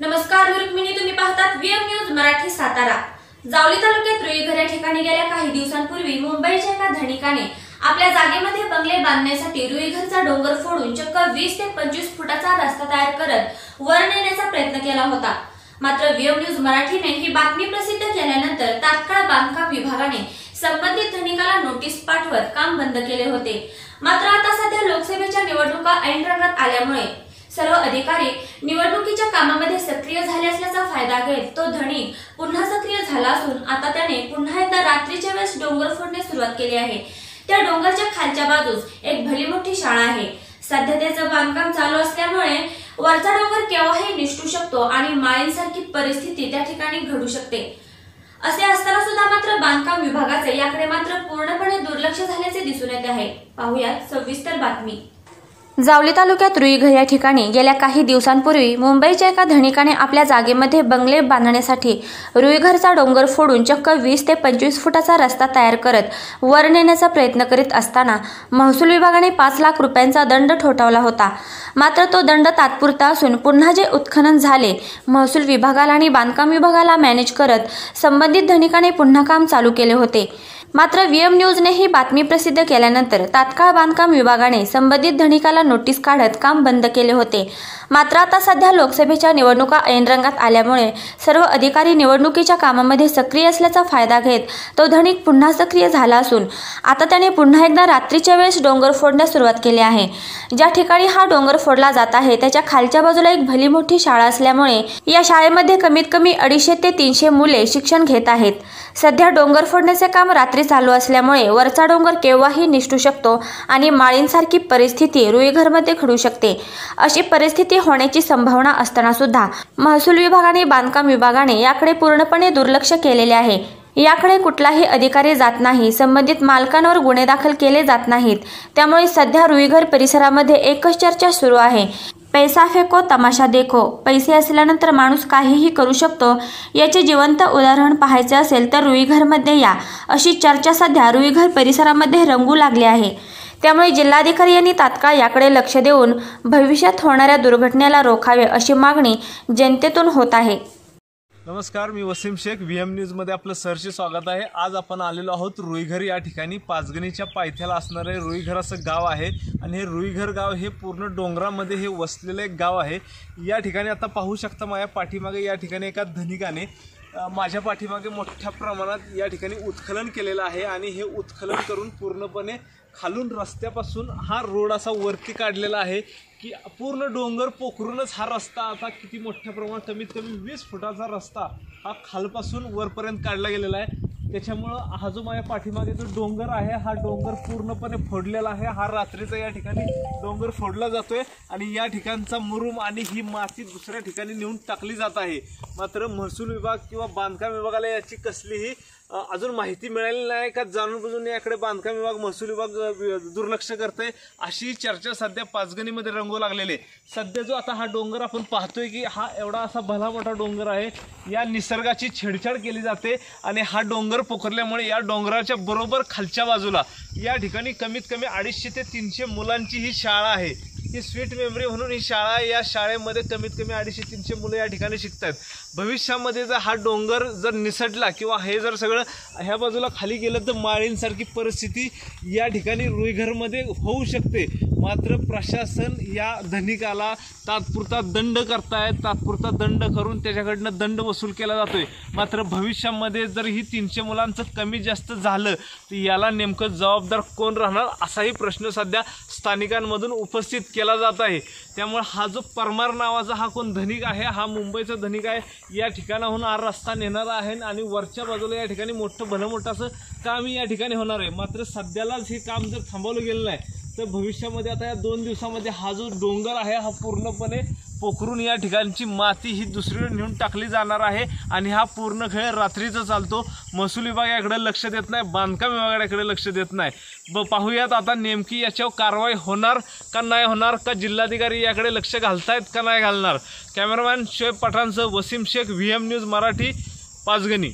नमस्कार रुक्मिणी तुम्ही पाहतात व्हीएम न्यूज मराठी सातारा. जावली तालुक्यात रुईघर या ठिकाणी गेल्या काही दिवसांपूर्वी मुंबईच्या एका धनिकाने आपल्या जागेमध्ये बंगले बांधण्यासाठी रुईघरचा डोंगर फोडून चक्क वीस ते पंचवीस फुटाचा रस्ता तयार करत वर नेण्याचा प्रयत्न केला होता. मात्र व्हीएम न्यूज मराठीने ही बातमी प्रसिद्ध केल्यानंतर तात्काळ बांधकाम विभागाने संबंधित धनिकाला नोटीस पाठवत काम बंद केले होते. मात्र आता सध्या लोकसभेच्या निवडणुका ऐन रंगात आल्यामुळे सर्व अधिकारी निवडणुकीच्या कामामध्ये सक्रिय झाले असल्याचा फायदा घेत तो धनी पुन्हा सक्रिय झाला असून आता त्याने पुन्हा एकदा रात्रीच्या वेळेस डोंगर फोडण्यास सुरुवात केली आहे. त्या डोंगरच्या खालच्या बाजूस एक भली मोठी शाळा आहे. सध्या त्याचं बांधकाम चालू असल्यामुळे वरचा डोंगर केव्हाही निष्ठू शकतो आणि माळींसारखी परिस्थिती त्या ठिकाणी घडू शकते. असे असताना सुद्धा मात्र बांधकाम विभागाचे याकडे मात्र पूर्णपणे दुर्लक्ष झाल्याचे दिसून येत आहे. पाहुयात सविस्तर बातमी. जावली तालुक्यात रुईघर या ठिकाणी गेल्या काही दिवसांपूर्वी मुंबईच्या एका धनिकाने आपल्या जागेमध्ये बंगले बांधण्यासाठी रुईघरचा डोंगर फोडून चक्क वीस ते पंचवीस फुटाचा रस्ता तयार करत वर नेण्याचा प्रयत्न करीत असताना महसूल विभागाने पाच लाख रुपयांचा दंड ठोठावला होता. मात्र तो दंड तात्पुरता असून पुन्हा जे उत्खनन झाले महसूल विभागाला आणि बांधकाम विभागाला मॅनेज करत संबंधित धनिकाने पुन्हा काम चालू केले होते. मात्र व्हीएम न्यूजने ही बातमी प्रसिद्ध केल्यानंतर तात्काळ बांधकाम विभागाने संबंधित धनिकाला नोटीस काढत काम बंद केले होते. मात्र आता सध्या लोकसभेच्या निवडणुका ऐनरंगात आल्यामुळे सर्व अधिकारी निवडणुकीच्या कामामध्ये सक्रिय असल्याचा फायदा घेत तो धनिक पुन्हा सक्रिय झाला असून आता त्याने पुन्हा एकदा रात्रीच्या वेळेस डोंगर फोडण्यास सुरुवात केली आहे. ज्या ठिकाणी हा डोंगर फोडला जात आहे त्याच्या खालच्या बाजूला एक भली मोठी शाळा असल्यामुळे या शाळेमध्ये कमीत कमी अडीचशे ते तीनशे मुले शिक्षण घेत आहेत. सध्या डोंगर फोडण्याचे काम रात्री चालू असल्यामुळे वरचा डोंगर केव्हाही निसटू शकतो आणि माळींसारखी परिस्थिती रुईघरमध्ये घडू शकते. अशी परिस्थिती होण्याची संभावना असताना सुद्धा महसूल विभागाने बांधकाम विभागाने याकडे पूर्णपणे दुर्लक्ष केलेले आहे. याकडे कुठलाही अधिकारी जात नाही संबंधित मालकांवर गुन्हे दाखल केले जात नाहीत. त्यामुळे सध्या रुईघर परिसरामध्ये एकच चर्चा सुरू आहे. पैसा फेको तमाशा देखो. पैसे असल्यानंतर माणूस काहीही करू शकतो. याचे जिवंत उदाहरण पाहायचे असेल तर रुईघरमध्ये या. अशी चर्चा सध्या रुईघर परिसरामध्ये रंगू लागली आहे. त्यामुळे जिल्हाधिकारी यांनी तात्काळ याकडे लक्ष देऊन भविष्यात होणाऱ्या दुर्घटनेला रोखावे अशी मागणी जनतेतून होत आहे. नमस्कार मी वसीम शेख. व्ही एम न्यूजमध्ये आपलं सरचे स्वागत आहे. आज आपण आलेलो आहोत रुईघर या ठिकाणी. पाचगणीच्या पायथ्याला असणारे रुईघर असं गाव आहे. आणि हे रुईघर गाव हे पूर्ण डोंगरामध्ये हे वसलेलं एक गाव आहे. या ठिकाणी आता पाहू शकता माझ्या पाठीमागे या ठिकाणी एका धनिकाने माझ्या पाठीमागे मोठ्या प्रमाणात या ठिकाणी उत्खनन केलेलं आहे आणि हे उत्खनन करून पूर्णपणे खालून रस्त्यापासून हा रोड असा वरती काढलेला आहे की पूर्ण डोंगर पोखरूनच हा रस्ता आता किती मोठ्या प्रमाणात कमीत कमी वीस फुटाचा रस्ता हा खालपासून वरपर्यंत काढला गेलेला आहे. त्याच्यामुळं हा जो माझ्या पाठीमागे जो डोंगर आहे हा डोंगर पूर्णपणे फोडलेला आहे. हा रात्रीचा या ठिकाणी डोंगर फोडला जातोय आणि या ठिकाणचा मुरुम आणि ही माती दुसऱ्या ठिकाणी नेऊन टाकली जात आहे. मात्र महसूल विभाग किंवा बांधकाम विभागाला याची कसलीही अजून माहिती मिळालेली नाही का जाणून बुजून याकडे बांधकाम विभाग महसूल विभाग दुर्लक्ष करते अशी चर्चा सध्या पाचगणीमध्ये रंगू लागलेली आहे. सध्या जो आता हा डोंगर आपण पाहतोय की हा एवढा असा भला मोठा डोंगर आहे. या निसर्गाची छेडछाड केली जाते आणि हा डोंगर पोखरल्यामुळे या डोंगराच्या बरोबर खालच्या बाजूला या ठिकाणी कमीत कमी अडीचशे ते तीनशे मुलांची ही शाळा आहे. ही स्वीट मेमरी म्हणून ही शाळा या शाळेमध्ये कमीत कमी अडीचशे तीनशे मुलं या ठिकाणी शिकतात भविष्यामध्ये जर हा डोंगर जर निसटला किंवा हे जर सगळं ह्या बाजूला खाली गेलं तर माळींसारखी परिस्थिती या ठिकाणी रुईघरमध्ये होऊ शकते. मात्र प्रशासन या धनिकाला तात्पुरता दंड करतायत. तात्पुरता दंड करून त्याच्याकडनं दंड वसूल केला जातोय. मात्र भविष्यामध्ये जर ही तीनशे मुलांचं कमी जास्त झालं तर याला नेमकं जबाबदार कोण राहणार असाही प्रश्न सध्या स्थानिकांमधून उपस्थित केला जात आहे. त्यामुळे हा जो परमार नावाचा हा कोण धनिक आहे हा मुंबईचा धनिक आहे या ठिकाणाहून हा रस्ता नेणारा आहे आणि वरच्या बाजूला या ठिकाणी मोठं भलं मोठं असं काम या ठिकाणी होणार आहे. मात्र सध्यालाच हे काम जर थांबवलं गेलं नाही तर भविष्यामध्ये आता या दोन दिवसामध्ये हा जो डोंगर आहे हा पूर्णपणे पोखरून या ठिकाणची माती ही दुसरीकडे नेऊन टाकली जाणार आहे आणि हा पूर्ण खेळ रात्रीचा चालतो. महसूल विभाग याकडे लक्ष देत नाही बांधकाम विभागाकडे लक्ष देत नाही. ब पाहूयात आता नेमकी याच्यावर कारवाई होणार का नाही होणार का जिल्हाधिकारी याकडे लक्ष घालतायत का नाही घालणार? Cameraman Shoaib पठाणसह Wasim Shaikh V M news Marathi Panchgani.